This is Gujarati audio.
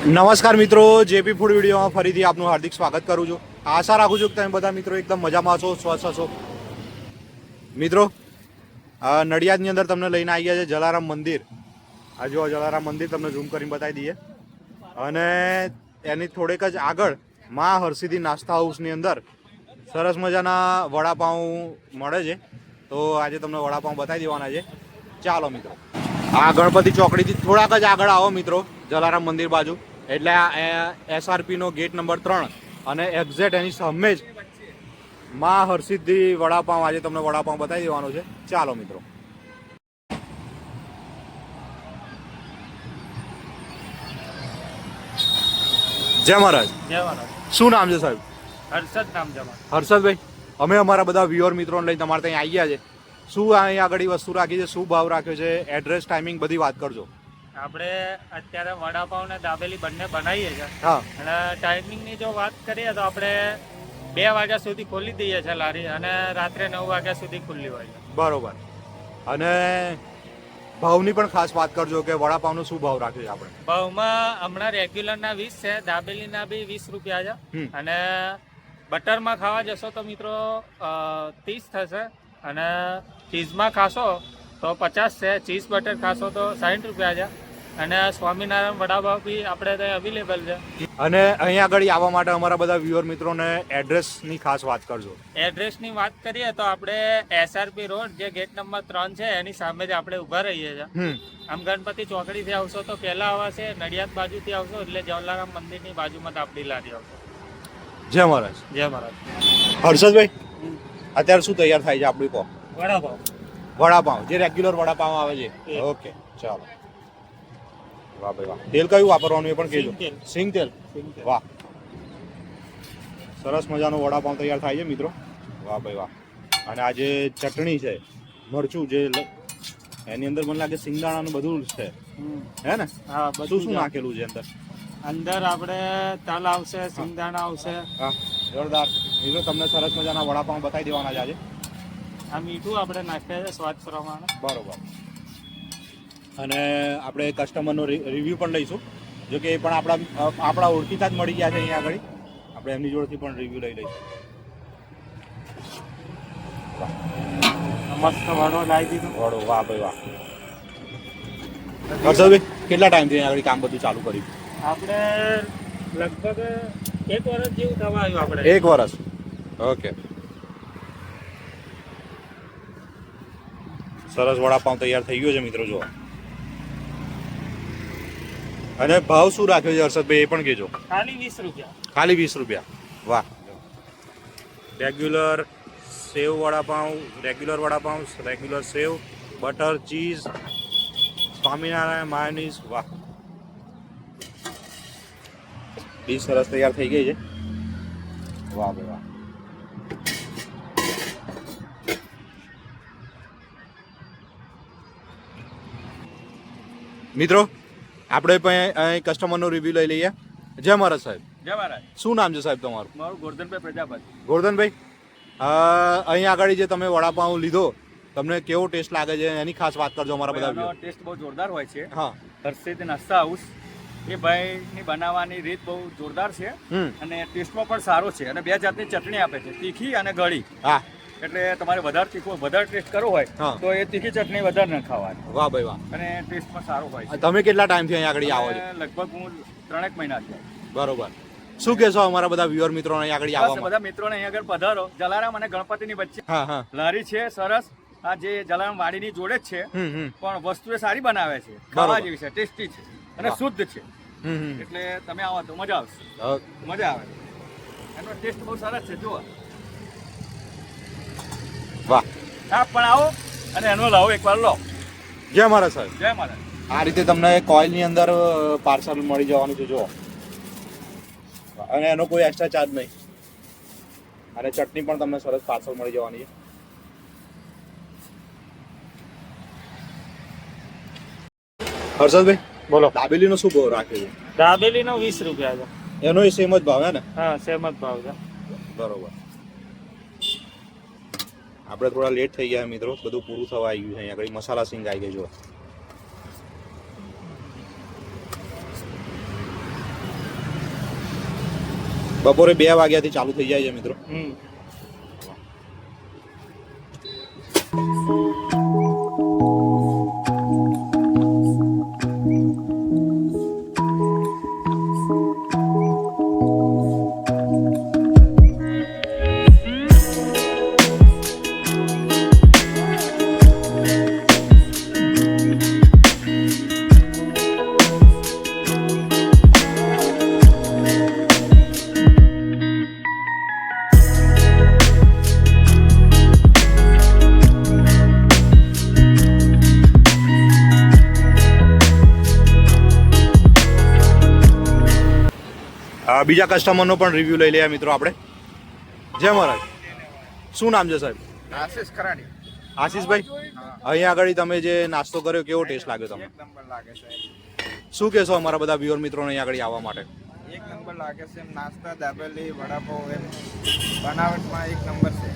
નમસ્કાર મિત્રો, જેપી ફૂડ વિડીયોમાં ફરીથી આપનું હાર્દિક સ્વાગત કરું છું. આશા રાખું છું કે તમે બધા મિત્રો એકદમ મજામાં છો સ્વસ્થ છો મિત્રો નડિયાદની અંદર તમને લઈને આવી ગયા છે જલારામ મંદિર. આ જો જલારામ મંદિર તમને ઝૂમ કરીને બતાવી દઈએ. અને એની થોડેક જ આગળ મા હરસિદ્ધિ નાસ્તા હાઉસની અંદર સરસ મજાના વડાપાઉં મળે છે. તો આજે તમને વડાપાઉં બતાવી દેવાના છે. ચાલો મિત્રો. આ ગણપતિ ચોકડીથી થોડાક જ આગળ આવો મિત્રો, જલારામ મંદિર બાજુ. એટલે આ એસઆરપીનો ગેટ નંબર ત્રણ અને એક્ઝેક્ટ એની સામે જ મા હરસિદ્ધિ વડાપાઉં આજે તમને વડાપાઉં બતાવી દેવાનો છે. ચાલો મિત્રો. જય મહારાજ. જવાનું શું નામ છે સાહેબ? હર્ષદ નામ છે હર્ષદભાઈ અમે અમારા બધા વ્યુઅર મિત્રોને લઈને તમારે ત્યાં આવી ગયા છે. શું અહીંયા આગળ વસ્તુ રાખી છે? શું ભાવ રાખ્યો છે? એડ્રેસ ટાઈમિંગ બધી વાત કરજો. આપણે અત્યારે વડાપાઉં ને દાબેલી બંને બનાવીએ છીએ. અને અને ટાઈમિંગની જો વાત કરીએ તો આપણે બે વાગ્યા સુધી ખોલી દઈએ છીએ લારી અને રાત્રે નવ વાગ્યા સુધી ખુલ્લી હોય છે. બરોબર. અને ભાવની પણ ખાસ વાત કરજો કે વડાપાવનો શું ભાવ રાખ્યો છે આપણે? ભાવમાં હમણાં રેગ્યુલરના વીસ છે દાબેલીના બી વીસ રૂપિયા છે. અને બટરમાં ખાવા જશો તો મિત્રો ત્રીસ થશે. અને ચીઝમાં ખાશો તો પચાસ છે ચીઝ બટર ખાશો તો સાઠ રૂપિયા છે. અને સ્વામિનારાયણ વડાપાવ બી આપણે ત્યાં અવેલેબલ છે. અને અહીંયા આગળ આવવા માટે અમારા બધા વ્યુઅર મિત્રોને એડ્રેસની ખાસ વાત કરજો. એડ્રેસની વાત કરીએ તો આપણે એસઆરપી રોડ જે ગેટ નંબર ત્રણ છે એની સામે જ આપણે ઊભા રહીએ છીએ. આમ ગણપતિ ચોકડીથી આવશો તો પહેલા આવશે નડિયાદ બાજુથી આવશો એટલે જવાલારામ મંદિરની બાજુમાં આપણી લારી આવશે. જય મહારાજ. જય મહારાજ. હર્ષદભાઈ અત્યારે શું તૈયાર થાય છે આપણી કો વડાપાવ વડાપાવ જે રેગ્યુલર વડાપાવ આવે છે. ઓકે ચાલો. વાહ ભાઈ વાહ. તેલ કયું વાપરવાનું એ પણ કહેજો. સિંગ તેલ. વાહ. સરસ મજાનો વડાપાઉં તૈયાર થાય છે મિત્રો. વાહ ભાઈ વાહ. અને આ જે ચટણી છે મરચું જે એની અંદર મને લાગે સિંગદાણાનું બધું છે. હે ને? હા બધું શું નાખેલું છે અંદર? અંદર આપણે તલ આવશે સિંગદાણા આવશે. હા જોરદાર. મિત્રો તમને સરસ મજાના વડાપાઉં બતાવી દેવાના છે આજે. આ મીઠું આપણે નાખીએ છીએ સ્વાદ પ્રમાણે. બરોબર. અને આપણે કસ્ટમરનો રિવ્યૂ પણ લઈશું. જો કે એ પણ આપણા આપણા ઓળખીતા જ મળી ગયા છે અહીંયા આગળ. આપણે એમની જોડેથી પણ રિવ્યૂ લઈ લઈશું. મસ્ત વડો લાવી દીધો. વડો વાહ ભાઈ વાહ. હર્ષદભાઈ કેટલા ટાઈમથી અહીંયા આગળ કામ બધું ચાલુ કર્યું? આપણે લગભગ એક વર્ષ જેવું થવા આવ્યું આપણે. એક વર્ષ ઓકે. સરસ વડાપાઉં તૈયાર થઈ ગયો છે મિત્રો જો અને ભાવ શું રાખ્યો છે હર્ષદભાઈ? એ પણ કહેજો. ખાલી વીસ રૂપિયા. ખાલી વીસ રૂપિયા. વાહ. Regular sev vada pav regular vada pav regular sev butter cheese Swaminarayan mayonnaise વાહ. ડીશ સરસ તૈયાર થઈ ગઈ છે. વાહ ભાઈ વાહ. મિત્રો આપણે પણ અહીં કસ્ટમરનો રિવ્યુ લઈ લઈએ. જય મહારાજ સાહેબ. જય મહારાજ. શું નામ છે સાહેબ તમારું? મારું ગોરધનભાઈ પ્રજાપતિ. ગોરધનભાઈ અહીં આગળ જે તમે વડાપાઉં લીધો તમને કેવો ટેસ્ટ લાગે છે? એની ખાસ વાત કરજો અમારા બધા ટેસ્ટ બહુ જોરદાર હોય છે. હા. હર્ષિત નાસ્તા હાઉસ એ ભાઈની બનાવવાની રીત બહુ જોરદાર છે અને ટેસ્ટમાં પણ સારો છે અને બે જાતની ચટણી આપે છે તીખી અને ગળી. હા. એટલે તમારે વધારે તીખું વધારે ટેસ્ટ કરવો હોય તો એ તીખી ચટણી વધારે ન ખાવાની. વાહ ભાઈ વાહ. અને ટેસ્ટમાં સારો હોય તમે કેટલા ટાઈમથી અહીંયા આગળ આવો છો? લગભગ હું ત્રણેક મહિના છે. બરોબર. શું કહેશો અમારા બધા વ્યુઅર મિત્રો અહીંયા આગળ આવવા બધા મિત્રોને અહીંયા આગળ પધારો. જલારામ અને ગણપતિની વચ્ચે. હા હા. લારી છે સરસ. આ જે જલારામ વાડીની જોડે જ છે. પણ વસ્તુ એ સારી બનાવે છે. ખાવા જેવી છે ટેસ્ટી છે. અને શુદ્ધ છે. એટલે તમે આવો તો મજા આવશે. મજા આવે. એનો ટેસ્ટ બહુ સરસ છે જુઓ. હા પણ આવો અને એનો લાવો એકવાર લો. જય મહારાજ સાહેબ. જય મહારાજ. આ રીતે તમને કોઇલની અંદર પાર્સલ મળી જવાનું છે જો અને એનો કોઈ એક્સ્ટ્રા ચાર્જ નહીં. અને ચટણી પણ તમને સરસ પાર્સલ મળી જવાની છે. હર્ષદભાઈ બોલો. દાબેલીનો શું ભાવ રાખ્યો દાબેલીનો વીસ રૂપિયા છે. છે એનો સેમ જ ભાવ હે ને? હા સેમ જ ભાવ છે. બરોબર. આપણે થોડા લેટ થઈ ગયા મિત્રો, બધું પૂરું થવા આવ્યું ગયું છે અહીંયા આગળ. મસાલા સિંગ આવી ગયો બપોરે બે વાગ્યાથી ચાલુ થઈ જાય છે મિત્રો. હમ. બીજા કસ્ટમરનો પણ રિવ્યુ લઈ લઈએ મિત્રો આપણે. જય મહારાજ. શું નામ છે સાહેબ? આશીષ ખરાડી આશીષભાઈ? અહીંયા આગળ તમે જે નાસ્તો કર્યો કેવો ટેસ્ટ લાગ્યો તમને? શું કહેશો અમારા બધા વ્યુઅર મિત્રોને અહીંયા આગળ આવવા માટે? એક નંબર લાગે છે એમ નાસ્તા દાબેલી વડાપાઉં એમ બનાવટમાં એક નંબર છે.